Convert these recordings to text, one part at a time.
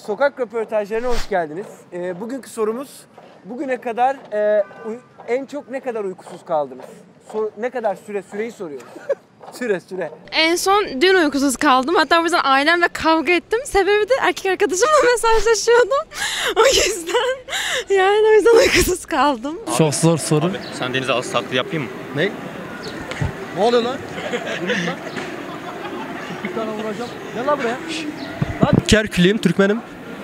Sokak röportajlarına hoş geldiniz. Ee, bugünkü sorumuz bugüne kadar e, uy- en çok ne kadar uykusuz kaldınız? Sor- ne kadar süre süreyi soruyoruz. süre süre. En son dün uykusuz kaldım. Hatta o yüzden ailemle kavga ettim. Sebebi de erkek arkadaşımla mesajlaşıyordum. O yüzden yani o yüzden uykusuz kaldım. Çok zor soru. Sen denize az taklit yapayım mı? Ne? Ne oluyor lan? Bir tane vuracağım. Gel lan buraya. Kerkülüyüm, Türkmenim.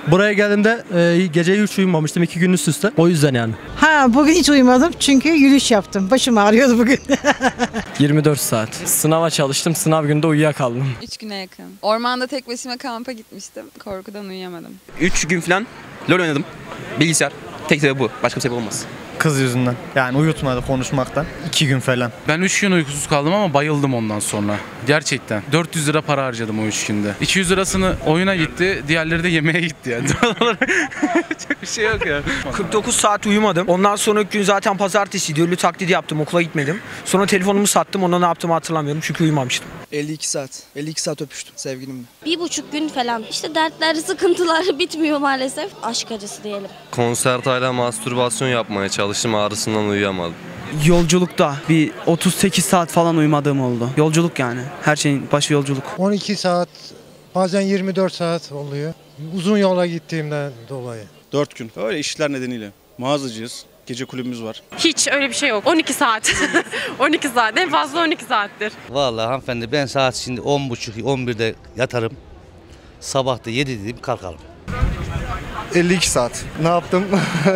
Buraya geldiğimde e, gece hiç uyumamıştım iki gün üst üste. O yüzden yani. Ha bugün hiç uyumadım çünkü yürüyüş yaptım. Başım ağrıyordu bugün. 24 saat. Sınava çalıştım. Sınav günde uyuyakaldım. 3 güne yakın. Ormanda tek başıma kampa gitmiştim. Korkudan uyuyamadım. 3 gün falan LoL oynadım. Bilgisayar. Tek sebebi bu. Başka bir sebep olmaz. Kız yüzünden. Yani uyutmadı konuşmaktan. iki gün falan. Ben 3 gün uykusuz kaldım ama bayıldım ondan sonra. Gerçekten. 400 lira para harcadım o 3 günde. 200 lirasını oyuna gitti, diğerleri de yemeğe gitti yani. Çok bir şey yok ya. 49 saat uyumadım. Ondan sonraki gün zaten pazartesiydi. Ölü taklidi yaptım. Okula gitmedim. Sonra telefonumu sattım. Ona ne yaptığımı hatırlamıyorum. Çünkü uyumamıştım. 52 saat. 52 saat öpüştüm sevgilimle. Bir buçuk gün falan. İşte dertler, sıkıntılar bitmiyor maalesef. Aşk acısı diyelim. Konsertayla mastürbasyon yapmaya çalıştım ağrısından uyuyamadım. Yolculukta bir 38 saat falan uyumadığım oldu. Yolculuk yani. Her şeyin başı yolculuk. 12 saat bazen 24 saat oluyor. Uzun yola gittiğimden dolayı. 4 gün. Öyle işler nedeniyle. Mağazacıyız. Gece kulübümüz var. Hiç öyle bir şey yok. 12 saat. 12 saat. En fazla 12 saattir. Vallahi hanımefendi ben saat şimdi 10.30 11'de yatarım. Sabah da 7 dedim kalkarım. 52 saat. Ne yaptım?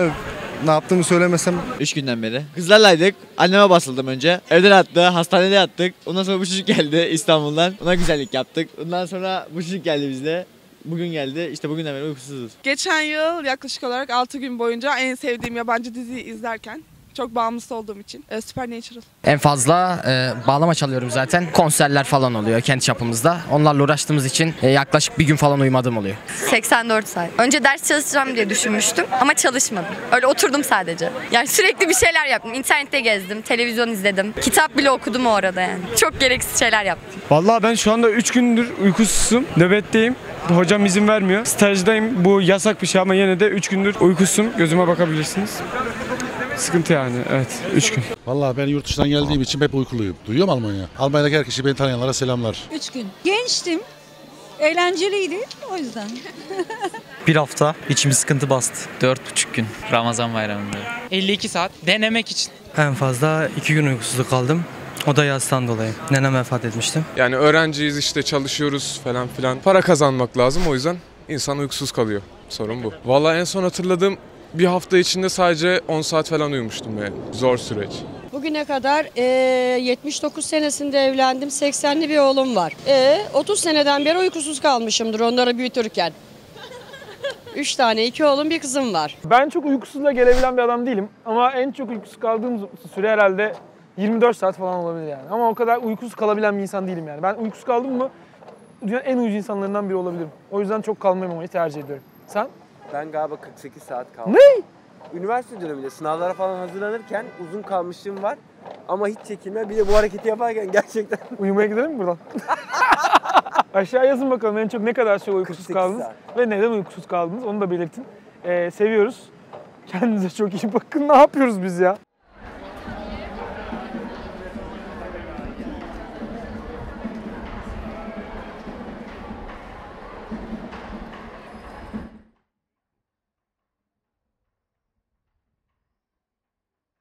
ne yaptığımı söylemesem 3 günden beri. Kızlarlaydık. Anneme basıldım önce. Evden attı. Hastanede yattık. Ondan sonra bu çocuk geldi İstanbul'dan. Ona güzellik yaptık. Ondan sonra bu çocuk geldi bizde. Bugün geldi. İşte bugünden beri uykusuzuz. Geçen yıl yaklaşık olarak 6 gün boyunca en sevdiğim yabancı diziyi izlerken çok bağımlısı olduğum için e, Supernatural. En fazla e, bağlama çalıyorum zaten. Konserler falan oluyor kendi çapımızda. Onlarla uğraştığımız için e, yaklaşık bir gün falan uyumadığım oluyor. 84 saat. Önce ders çalışacağım diye düşünmüştüm ama çalışmadım. Öyle oturdum sadece. Yani sürekli bir şeyler yaptım. İnternette gezdim, televizyon izledim. Kitap bile okudum o arada yani. Çok gereksiz şeyler yaptım. Vallahi ben şu anda 3 gündür uykusuzum. Nöbetteyim. Hocam izin vermiyor. Stajdayım. Bu yasak bir şey ama yine de 3 gündür uykusuzum. Gözüme bakabilirsiniz. Sıkıntı yani. Evet. 3 gün. Vallahi ben yurt dışından geldiğim için hep uykuluyum. Duyuyor mu Almanya? Almanya'daki her kişi beni tanıyanlara selamlar. 3 gün. Gençtim. Eğlenceliydi o yüzden. Bir hafta içimi sıkıntı bastı. 4,5 gün Ramazan bayramında. 52 saat denemek için. En fazla 2 gün uykusuz kaldım. O da yazdan dolayı. Nenem vefat etmişti. Yani öğrenciyiz işte çalışıyoruz falan filan. Para kazanmak lazım o yüzden insan uykusuz kalıyor. Sorun bu. Vallahi en son hatırladığım bir hafta içinde sadece 10 saat falan uyumuştum yani. Zor süreç. Bugüne kadar eee, 79 senesinde evlendim. 80'li bir oğlum var. E, 30 seneden beri uykusuz kalmışımdır onları büyütürken. 3 tane, iki oğlum, bir kızım var. Ben çok uykusuzla gelebilen bir adam değilim. Ama en çok uykusuz kaldığım süre herhalde 24 saat falan olabilir yani. Ama o kadar uykusuz kalabilen bir insan değilim yani. Ben uykusuz kaldım mı dünyanın en uyuz insanlarından biri olabilirim. O yüzden çok kalmamayı tercih ediyorum. Sen? Ben galiba 48 saat kaldım. Ne? Üniversite döneminde sınavlara falan hazırlanırken uzun kalmışlığım var. Ama hiç çekinme. Bir de bu hareketi yaparken gerçekten Uyumaya gidelim mi buradan? Aşağı yazın bakalım en çok ne kadar süre uykusuz 48 kaldınız saat. ve neden uykusuz kaldınız onu da belirtin. Ee, seviyoruz. Kendinize çok iyi bakın. Ne yapıyoruz biz ya?